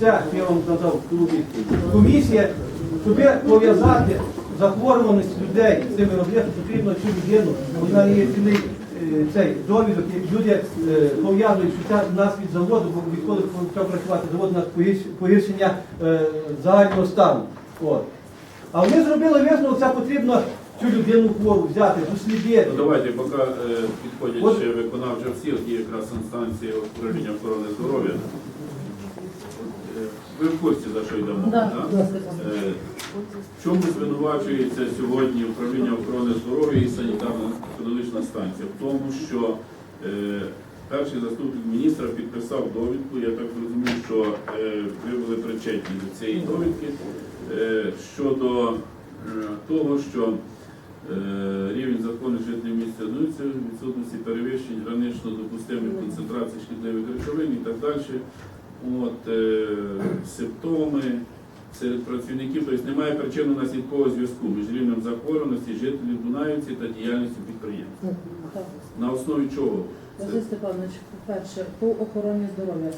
Це я вам казав. Комісія, щоб пов'язати захворюваність людей з цими об'єктами, потрібно цю людину, вона є цілий е, цей довідок, люди е, пов'язують, що це нас від заводу, бо відходить почав працювати завод на погіршення е, загального стану. От. А вони зробили висновок, це потрібно цю людину хвору взяти, дослідити. Ну, давайте, поки е, підходять От- ще виконавча всі, є якраз інстанції управління охорони здоров'я. Ви в курсі, за що йдемо? Да, да? Е, В чому звинувачується сьогодні управління охорони здоров'я і санітарно-педагогічна станція? В тому, що е, перший заступник міністра підписав довідку, я так розумію, що е, ви були причетні до цієї довідки е, щодо е, того, що е, рівень законних жителів місця одиниці, відсутності перевищень гранично допустимих концентрацій шкідливих речовин і так далі. От, е, симптоми серед працівників, тобто немає причинно-наслідкового зв'язку між рівнем захворюваності жителів Дунаївці та діяльністю підприємства. На основі чого? Це Степанович, по-перше, по охороні здоров'я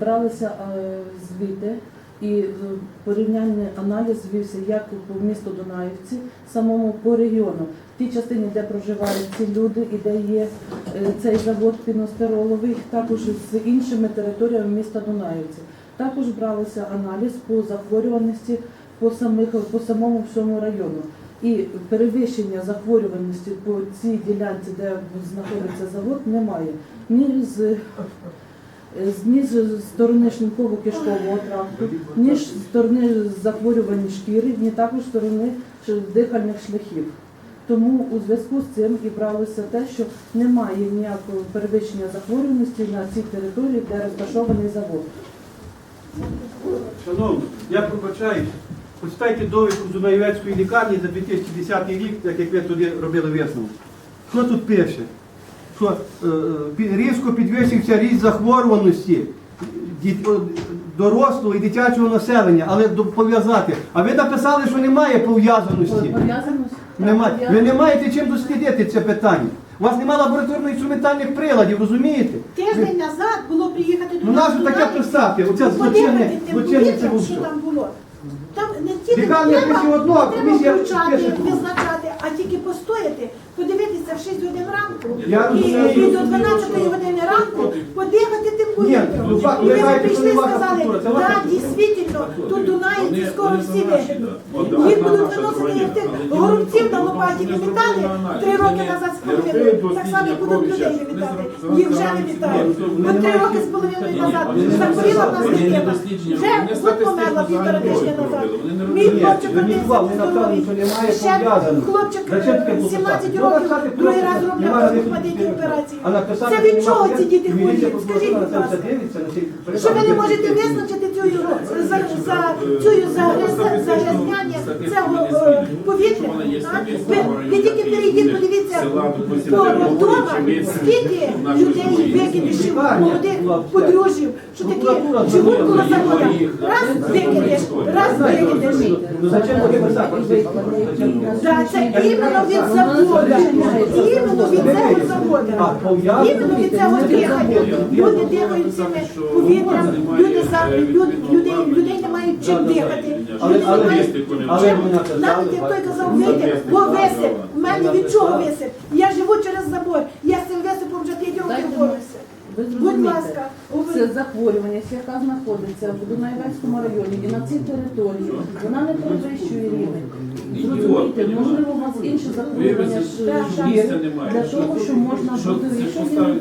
бралися е, звіти і е, порівняльний аналіз вівся як по місту Дунаївці, самому по регіону. В тій частині, де проживають ці люди і де є е, цей завод піностероловий, також з іншими територіями міста Дунаївці. Також бралися аналіз по захворюваності по самих по самому всьому району. І перевищення захворюваності по цій ділянці, де знаходиться завод, немає. Ні з, е, з- ні сторони шлунково-кишкового тракту, ні з сторони захворювань шкіри, ні також з сторони дихальних шляхів. Тому у зв'язку з цим і бралося те, що немає ніякого перевищення захворюваності на цій території, де розташований завод. Шановні, я пробачаюсь. Почитайте довідку з Дунаєвецької лікарні за 2010 рік, так як ви туди робили висновок. Що тут пише? Що е, різко підвищився ріст захворюваності дорослого і дитячого населення, але пов'язати. А ви написали, що немає пов'язаності. Немає. Ви не маєте чим дослідити це питання. У вас немає лабораторно-інструментальних приладів, розумієте? Ви- Тиждень назад було приїхати до Ну нас нащо таке представте? Оце злочинне, злочинне це повітрям, що там було. Там не тільки треба, одного, не треба включати, визначати, а тільки постояти, подивитися в 6 годин ранку Я і, розумію. і до 12 години ранку подихати тим повітрям. ну, І ви знаєте, прийшли і не ваша сказали, культура, це ваша да, культура». дійсно, тут Дунаївці скоро всі вигинуть. Їх будуть виносити як тих горобців на лопаті не вимітали, три роки назад не схопили, так само будуть людей вимітати. не Їх вже. Ні, Бо вони три роки з половиною назад захворіла в нас дитина. Вже от статистичну померла півтора тижня назад. не Мій хлопчик родився здоровий. Ще хлопчик е, 17 років, другий раз роблять, немає операції. Це від чого ці діти хворіють? Скажіть, будь ласка. Що ви не можете визначити цю за, цю загряз- загрязняння цього повітря? повітря? так? Ви, ви тільки перейдіть, подивіться до Ростова, скільки людей викидишів, молодих подружжів, що такі живуть коло завода. Раз викидиш, раз викидиш. Ну зачем таке? Зачем? Да, це іменно від заводу. Іменно від цього А, заводу. пов'язано? Іменно від цього дихання. Люди дихають цими повітрям, люди за люд, людей, людей не мають чим дихати. Але- Люди не але- мають Навіть як той казав, написали, бо висип. У мене від чого написали. Висип? Я живу через забор. Я з цим висипом вже п'ять років борюся. Ви Будь ласка, це захворювання, яка знаходиться в Дунаєвецькому районі і на цій території, вона не перевищує рівень. Зрозумійте, можливо, у вас інші захворювання місця немає. для того, щоб можна Що бути це?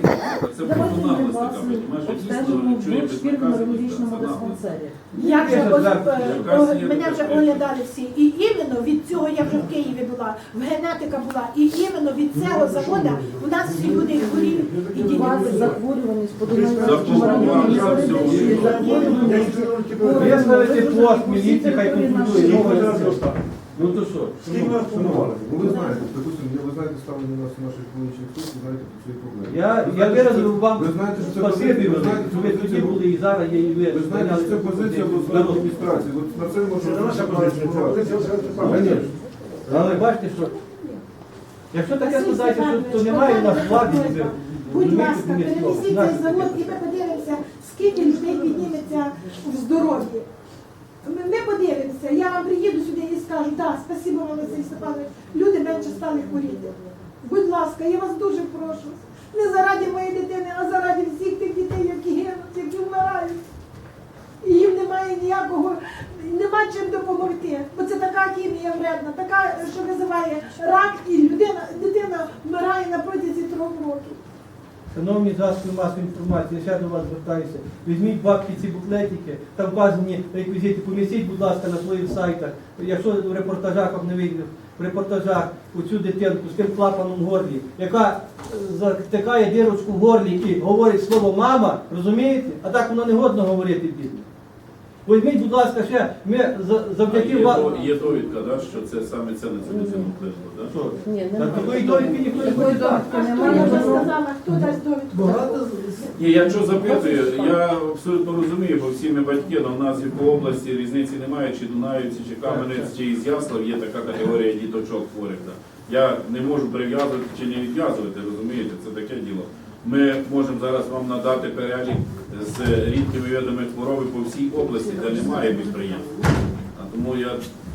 Це Давайте ми вас така, понімаєш, обстежимо дійсно, в шкірно-неврологічному безнаказаність, диспансері. Я вже ось, е, о, є мене вже оглядали всі. І іменно від цього я вже в Києві була, в генетика була. І іменно від цього заводу у нас всі люди хворіють і У діти вас захворюваність по районі не пост міліції, хай Ну, Ну то що? Скільки планували? Ну ви знаєте, допустимо, ви знаєте ставлення нас наших екологічних служб, ви знаєте про свої проблеми. Я, я виразив вам Ви знаєте, що це спасибі, позиція, ви знаєте, що ви тоді позиція- були і зараз є і ви. Ви знаєте, що це позиція обласної адміністрації. От на це можна наша позиція, це позиція Конечно. Але бачите, що якщо таке сказати, що то немає у нас влади, Будь ласка, Наше цей завод і ми подивимося, скільки людей підніметься в здоров'ї. Ми подивимося, я вам приїду сюди і скажу, так, спасибо вам, Василь Степанович, люди менше стали хворіти. Будь ласка, я вас дуже прошу. Не заради моєї дитини, а заради всіх тих дітей, які гинуть, які вмирають. І їм немає ніякого, нема чим допомогти. Бо це така хімія вредна, така, що визиває рак, і людина, дитина вмирає на протязі трьох років. Шановні засоби масової інформації, я ще до вас звертаюся. Візьміть бабки ці буклетики, там вказані реквізити, помістіть, будь ласка, на своїх сайтах. Якщо в репортажах не видно, в репортажах оцю дитинку з тим клапаном в горлі, яка е, затикає дирочку в горлі і говорить слово мама, розумієте? А так воно не годно говорити бідно. Візьміть, будь ласка, ще ми за- завдяки Є, вам. до- є довідка, да, що це саме це на цю дитину вплинуло, да? Що? Ні, Так, немає. такої довідки ніхто не хоче дати. Я вже сказала, хто дасть довідку. Ні, я що запитую, я абсолютно розумію, бо всі ми батьки, але в нас і по області різниці немає, чи Дунаївці, чи Кам'янець, чи Ізяслав, є така категорія діточок хворих. Да. Я не можу прив'язувати чи не відв'язувати, розумієте, це таке діло. Ми можемо зараз вам надати перелік з рідкими видами хвороби по всій області, де немає підприємств. А тому я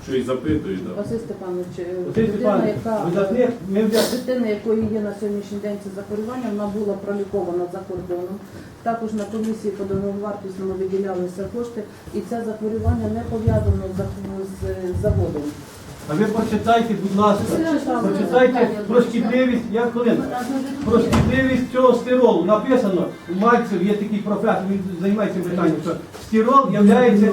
що і запитую. Да. Василь Степанович, е, Василь Степанович, яка ми дитина, якої є на сьогоднішній день це захворювання, вона була пролікована за кордоном. Також на комісії по дороговартісному виділялися кошти, і це захворювання не пов'язано з, з заводом. А ви почитайте, будь ласка, почитайте про шкідливість, я хвилинку, про шкідливість цього стиролу. Написано, у Мальцев є такий професор, він займається питанням, що стирол є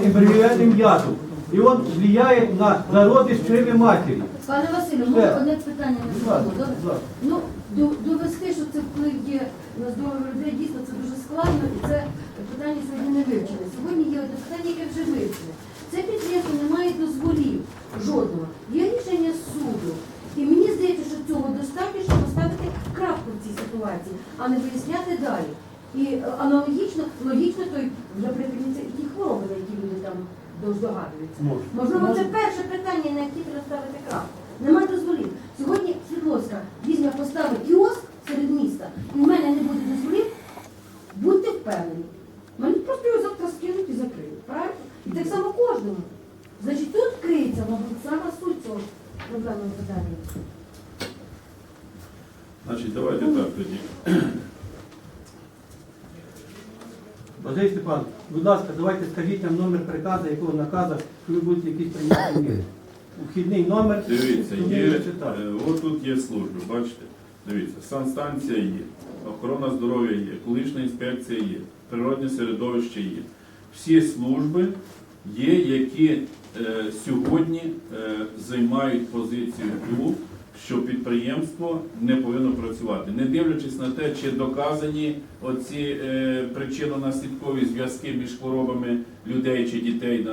ембріональним ядом. І він впливає на зародиш чреви матері. Пане Василю, можна одне питання не Будь добре? Ну, довести, що це вплив є на здоров'я людей, дійсно це дуже складно, і це питання сьогодні не вивчене. Сьогодні є одне питання, яке вже вивчене. Це підприємство не має дозволів жодного. Є рішення суду. І мені здається, що цього достатньо, щоб поставити крапку в цій ситуації, а не виясняти далі. І е, аналогічно, логічно, то й вже припиняться і ті хвороби, на які люди там здогадуються. Можливо, це перше питання, на яке треба ставити крапку. Нема дозволів. Сьогодні Світловська візьме поставить кіоск серед міста, і в мене не буде дозволів. Будьте впевнені. Мені просто його завтра скинуть і закриють. Правильно? І так само кожному. Значить, тут криється, мабуть, сама суть цього проблемного питання. Значить, давайте так тоді. Василь Степан, будь ласка, давайте скажіть нам номер приказу, якого наказу, що ви будете якісь прийняти міри. Вхідний номер. Дивіться, є, е, от тут є служби, бачите? Дивіться, санстанція є, охорона здоров'я є, екологічна інспекція є, природне середовище є. Всі служби є, які е, сьогодні е, займають позицію ту, що підприємство не повинно працювати, не дивлячись на те, чи доказані оці е, причинно-наслідкові зв'язки між хворобами людей чи дітей